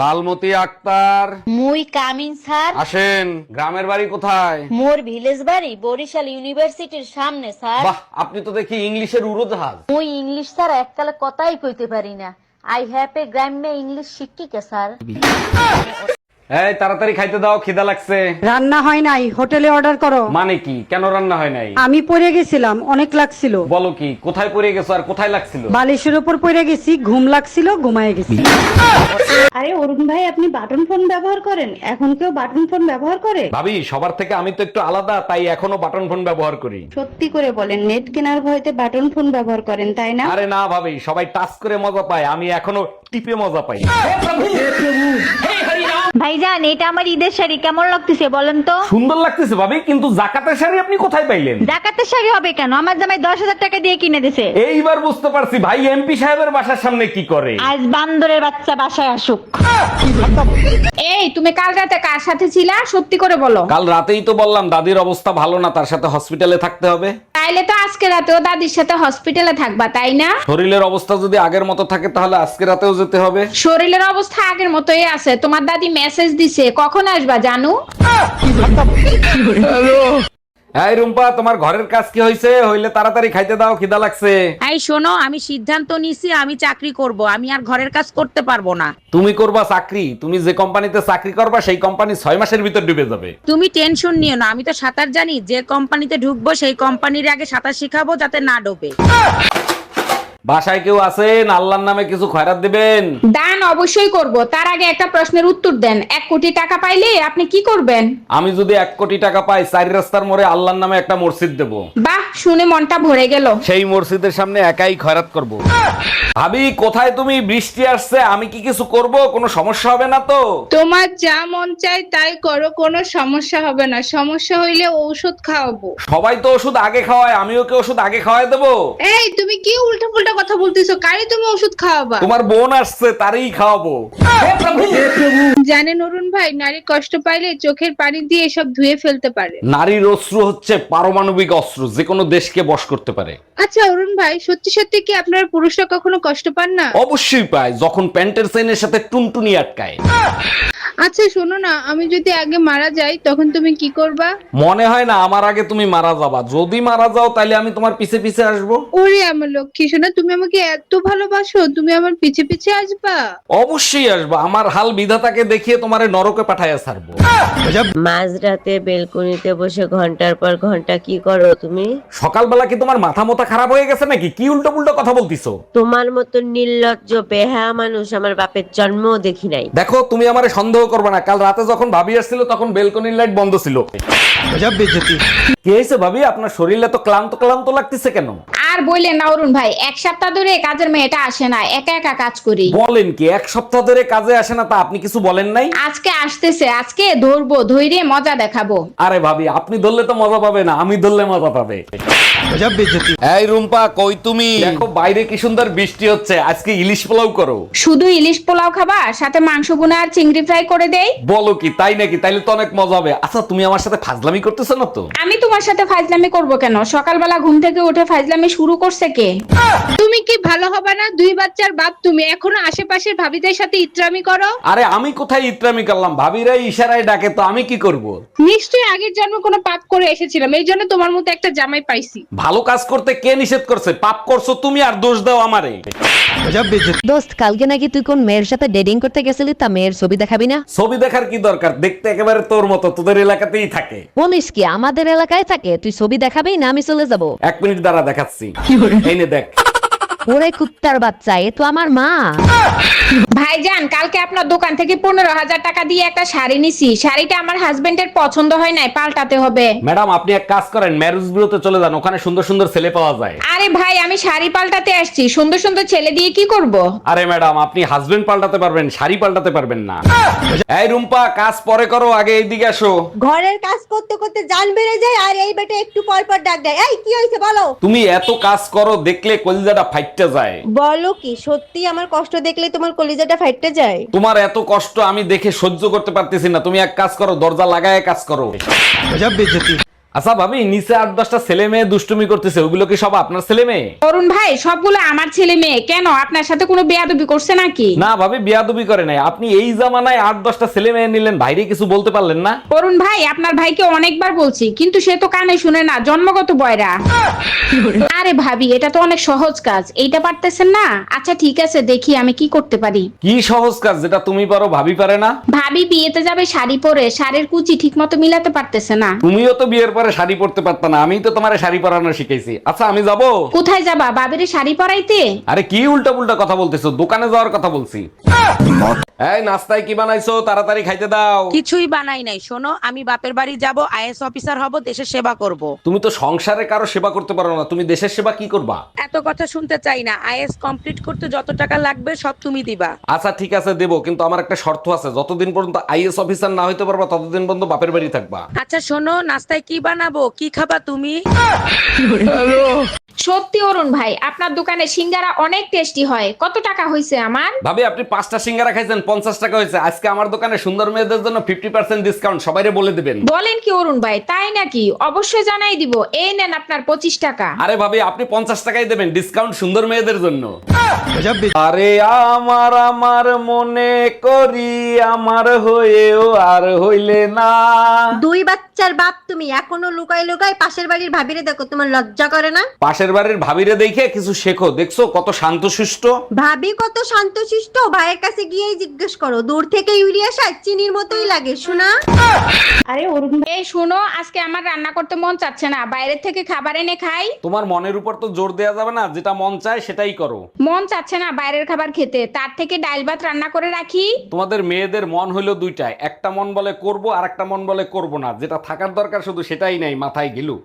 লালমতি আক্তার। মুই come in sir. আসেন গ্রামের বাড়ি কোথায়? মোর ভিলেজ বাড়ি বরিশাল ইউনিভার্সিটির সামনে স্যার। বাহ আপনি তো দেখি ইংলিশের উড়োজাহাজ। মুই ইংলিশ স্যার এককালে কথাই কইতে পারি না। আই হ্যাভ এ গ্রাম্য ইংলিশ শিক্ষিকা স্যার। এই তাড়াতাড়ি খাইতে দাও খিদা লাগছে। রান্না হয় নাই হোটেলে অর্ডার করো। মানে কি? কেন রান্না হয় নাই? আমি পড়ে গেছিলাম অনেক লাগছিল। বলো কি কোথায় পড়ে গেছো আর কোথায় লাগছিল? বালিশের উপর পড়ে গেছি ঘুম লাগছিল ঘুমায় গেছি। আরে অরুণ ভাই আপনি বাটন ফোন ব্যবহার করেন? এখন কেউ বাটন ফোন ব্যবহার করে? ভাবি সবার থেকে আমি তো একটু আলাদা তাই এখনও বাটন ফোন ব্যবহার করি। সত্যি করে বলেন নেট কেনার ভয়তে বাটন ফোন ব্যবহার করেন তাই না? আরে না ভাবি সবাই টাচ করে মজা পায় আমি এখনও টিপে মজা পাই। ভাইজান এটা আমার ঈদের শাড়ি। কেমন লাগতেছে বলেন তো? সুন্দর লাগতেছে ভাবি কিন্তু জাকাতের শাড়ি আপনি কোথায় পাইলেন? জাকাতের শাড়ি হবে কেন? আমার জামাই দশ হাজার টাকা দিয়ে কিনে দিছে। এইবার বুঝতে পারছি ভাই এমপি সাহেবের বাসার সামনে কি করে? আজ বান্দরের বাচ্চা বাসায় আসুক। এই তুমি কাল রাতে কার সাথে ছিলা? সত্যি করে বলো। কাল রাতেই তো বললাম দাদির অবস্থা ভালো না তার সাথে হসপিটালে থাকতে হবে। তাইলে তো আজকে রাতেও দাদির সাথে হসপিটালে থাকবা তাই না? শরীরের অবস্থা যদি আগের মতো থাকে তাহলে আজকে রাতেও যেতে হবে। শরীরের অবস্থা আগের মতোই আছে। তোমার দাদি মেসেজ দিছে। কখন আসবা জানু? এই রুম্পা তোমার ঘরের কাজ কি হয়েছে হইলে তাড়াতাড়ি খাইতে দাও খিদা লাগছে। এই শোনো আমি সিদ্ধান্ত নিছি আমি চাকরি করব। আমি আর ঘরের কাজ করতে পারব না। তুমি করবা চাকরি তুমি যে কোম্পানিতে চাকরি করবা সেই কোম্পানি ছয় মাসের ভিতর ডুবে যাবে। তুমি টেনশন নিও না আমি তো সাঁতার জানি যে কোম্পানিতে ঢুকবো সেই কোম্পানির আগে সাঁতার শিখাবো যাতে না ডোবে। বাসায় কেউ আছেন? আল্লাহর নামে কিছু খয়রাত দিবেন? দান অবশ্যই করব। তার আগে একটা প্রশ্নের উত্তর দেন। এক কোটি টাকা পাইলে আপনি কি করবেন? আমি যদি এক কোটি টাকা পাই চারি রাস্তার মোড়ে আল্লাহর নামে একটা মসজিদ দেব। বাহ শুনে মনটা ভরে গেল। সেই মসজিদের সামনে একাই খয়রাত করব। ভাবি কোথায় তুমি? বৃষ্টি আসছে আমি কি কিছু করব? কোনো সমস্যা হবে না তো? তোমার যা মন চায় তাই করো কোনো সমস্যা হবে না। সমস্যা হইলে ঔষধ খাওয়াবো। সবাই তো ওষুধ আগে খাওয়ায় আমিও কি ওষুধ আগে খাওয়াই দেবো? এই তুমি কি উল্টো উল্টা পুল্টা কথা বলতেছো কারে তুমি ওষুধ খাওয়াবা? তোমার বোন আসছে তারই খাওয়াবো। জানেন অরুণ ভাই নারী কষ্ট পাইলে চোখের পানি দিয়ে এসব ধুয়ে ফেলতে পারে। নারীর অস্ত্র হচ্ছে পারমাণবিক অস্ত্র যে কোনো দেশকে বশ করতে পারে। আচ্ছা অরুণ ভাই সত্যি সত্যি কি আপনার পুরুষরা কখনো কষ্ট পান না? অবশ্যই পায় যখন প্যান্টের চেনের সাথে টুনটুনি আটকায়। আচ্ছা শোনো না আমি যদি আগে মারা যাই তখন তুমি কি করবা? মনে হয় না আমার আগে তুমি মারা যাবা। যদি মারা যাও তাহলে আমি তোমার পিছে পিছে আসব। ওরে আমার লক্ষ্মী শোনা তুমি আমাকে এত ভালোবাসো তুমি আমার পিছে পিছে আসবা? অবশ্যই আসবা আমার হাল বিধাতাকে দেখিয়ে তোমারে নরকে পাঠাইয়া ছাড়বো। মাঝরাতে বেলকনিতে বসে ঘণ্টার পর ঘণ্টা কি করো তুমি? সকালবেলা কি তোমার মাথা মোথা খারাপ হয়ে গেছে নাকি? কি উল্টো পুল্টো কথা বলতিছো? তোমার মতো নির্লজ্জ বেহা মানুষ আমার বাপের জন্মও দেখি নাই। দেখো তুমি আমারে সন্দেহ করবে না। কাল রাতে যখন ভাবি আসছিল তখন বেলকনির লাইট বন্ধ ছিল। কি হয়েছে ভাবি? আপনার শরীরে তো ক্লান্ত ক্লান্ত লাগতেছে কেন? আর বললেন না অরুণ ভাই এক সপ্তাহ ধরে কাজের মেয়েটা আসে না একা একা কাজ করি। বলেন কি এক সপ্তাহ ধরে কাজে আসে না তা আপনি কিছু বলেন নাই? আজকে আসতেছে আজকে ধরবো ধৈর্য মজা দেখাবো। আরে ভাবি আপনি ধরলে তো মজা পাবে না আমি ধরলে মজা পাবে। এই রুম্পা কই তুমি? দেখো বাইরে কি সুন্দর বৃষ্টি হচ্ছে। আজকে ইলিশ পোলাও করো। শুধু ইলিশ পোলাও খাবা সাথে মাংস বোনা আর চিংড়ি ফ্রাই করে দেই? বলো কি তাই নাকি? তাইলে তো অনেক মজা হবে। আচ্ছা তুমি আমার সাথে ফাজলামি করতেছো না তো? আমি তোমার সাথে ফাজলামি করব কেন? সকালবেলা ঘুম থেকে উঠে ফাজলামি শুরু করছে কে? তুমি কি ভালো হবে না? দুই বাচ্চার বাপ তুমি। এখনও আশেপাশের ভাবিদের সাথে ইত্রামি করো? আরে আমি কোথায় ইত্রামি করলাম? ভাবিরা ইশারায় ডাকে তো আমি কি করব? নিশ্চয়ই আগের জন্ম কোনো পাপ করে এসেছিলাম। এই জন্য তোমার মতো একটা জামাই পাইছি। ভালো কাজ করতে কে নিষেধ করছে? পাপ করছ তুমি আর দোষ দাও আমারে। দোস্ত কালকে নাকি তুই কোন মেয়ের সাথে ডেটিং করতে গেছিলি? তা মেয়ের ছবি দেখাবি না? ছবি দেখার কি দরকার? দেখতে একেবারে তোর মতো তোদের এলাকাতেই থাকে। বলিস কি আমাদের এলাকায় থাকে? তুই ছবি দেখাবি না আমি চলে যাব? এক মিনিট দ্বারা দেখাচ্ছি। এই নে দেখ। ওরে কুত্তার বাচ্চা এ তো আমার মা। ভাইজান কালকে আপনার দোকান থেকে পনেরো হাজার টাকা দিয়ে একটা শাড়ি নিছি। শাড়িটা আমার হাজবেন্ডের পছন্দ হয় নাই পাল্টাতে হবে। ম্যাডাম আপনি এক কাজ করেন ম্যারেজ বিউরোতে চলে যান ওখানে সুন্দর সুন্দর ছেলে পাওয়া যায়। আরে ভাই আমি শাড়ি পাল্টাতে আসছি সুন্দর সুন্দর ছেলে দিয়ে কি করব। আরে ম্যাডাম আপনি হাজবেন্ড পাল্টাতে পারবেন শাড়ি পাল্টাতে পারবেন না। এই রুম্পা কাজ পরে করো আগে এইদিকে আসো। ঘরের কাজ করতে করতে জান বেড়ে যায় আর এই বেটা একটু পর পর ডাক দেয়। এই কি হয়েছে বলো? তুমি এত কাজ করো দেখলে কলিজাটা ফাইটতে যায়। বলো কি সত্যি আমার কষ্ট দেখলে তোমার কলিজাটা ফাইটতে যায়? তোমার এত কষ্ট আমি দেখে সহ্য করতে পারতেছি না। তুমি এক কাজ করো দরজা লাগায় কাজ করো। আচ্ছা ভাবি নিচে আট দশটা ছেলে মেয়ে দুষ্টুমি করতেছে ওগুলো কি সব আপনার ছেলে মেয়ে? অরুণ ভাই সবগুলো আমার ছেলে মেয়ে। কেন? আপনার সাথে কোনো বেয়াদবি করছে নাকি? না ভাবি বিয়াদবি করে নাই। আপনি এই জামানায় আট দশটা ছেলে মেয়ে নিলেন বাইরে কিছু বলতে পারলেন না? অরুণ ভাই আপনার ভাইকে অনেকবার বলছি কিন্তু সে তো কানে শুনে না জন্মগত বয়রা। আরে ভাবি এটা তো অনেক সহজ কাজ। এইটা পারতেছেন না? আচ্ছা ঠিক আছে দেখি আমি কি করতে পারি। কি সহজ কাজ যেটা তুমি পারো ভাবি পারে না? ভাবি বিয়েতে যাবে শাড়ি পরে শাড়ির কুচি ঠিক মতো মিলাতে পারতেছে না। তুমিও তো বিয়ের পরে শাড়ি পরতে পারত না আমি তো তোমার শাড়ি পরানো শিখাইছি। আচ্ছা আমি যাব? কোথায় যাবা? বাবিরে শাড়ি পরাইতে? আরে কি উল্টা পুল্টা কথা বলতেছো? দোকানে যাওয়ার কথা বলছি। এই নাস্তায় কি বানাইছো? তাড়াতাড়ি খাইতে দাও। কিছুই বানাই নাই। শোনো আমি বাপের বাড়ি যাব আইএস অফিসার হব দেশের সেবা করব। তুমি তো সংসারে কারও সেবা করতে পারো না তুমি দেশের সেবা কি করবা? এত কথা শুনতে চাই না। আইএস কমপ্লিট করতে যত টাকা লাগবে সব তুমি দিবা। আচ্ছা ঠিক আছে দেবো কিন্তু আমার একটা শর্ত আছে। যতদিন পর্যন্ত আইএস অফিসার না হইতে পারবা ততদিন পর্যন্ত বাপের বাড়ি থাকবা। আচ্ছা শোনো নাস্তায় কি বানাবো? কি খাবা তুমি? সত্যি অরুণ ভাই আপনার দোকানে সিঙ্গারা অনেক টেস্টি হয়। কত টাকা হয়েছে আমার? ভাবি আপনি পাঁচটা সিঙ্গারা খাইছেন পঞ্চাশ টাকা হয়েছে আজকে আমার দোকানে সুন্দর মেয়েদের জন্য ফিফটি পার্সেন্ট ডিসকাউন্ট সবাইরে বলে দিবেন। বলেন কি অরুণ ভাই তাই নাকি? অবশ্যই জানাই দিব এই নেন আপনার পঁচিশ টাকা। আরে ভাবি আপনি পঞ্চাশ টাকাই দেবেন ডিসকাউন্ট সুন্দর মেয়েদের জন্য। আরে আমার আমার মনে করি আমার হয়েও আর হইলে না। দুই বাচ্চার বাপ তুমি এখনও লুকাই লুকাই পাশের বাড়ির ভাবিরে দেখো তোমার লজ্জা করে না? পাশের বাড়ির ভাবিরে দেখে কিছু শেখো দেখছ কত শান্তশিষ্ট? ভাবি কত শান্তশিষ্ট ভাইয়ের কাছে গিয়েই জিজ্ঞেস করো দূর থেকে ইউরিয়া সার চিনির মতোই লাগে শোনা? আরে অরুণ এই শুনো আজকে আমার রান্না করতে মন চাচ্ছে না বাইরের থেকে খাবার এনে খাই। তোমার মনের উপর তো জোর দেওয়া যাবে না যেটা মন চায় সেটাই করো। মন চাচ্ছে না বাইরের খাবার খেতে তার থেকে ডাল ভাত রান্না করে রাখি। তোমাদের মেয়েদের মন হইল দুইটাই একটা মন বলে করব আর একটা মন বলে করব না যেটা থাকার দরকার শুধু সেটাই নাই মাথায় গিলু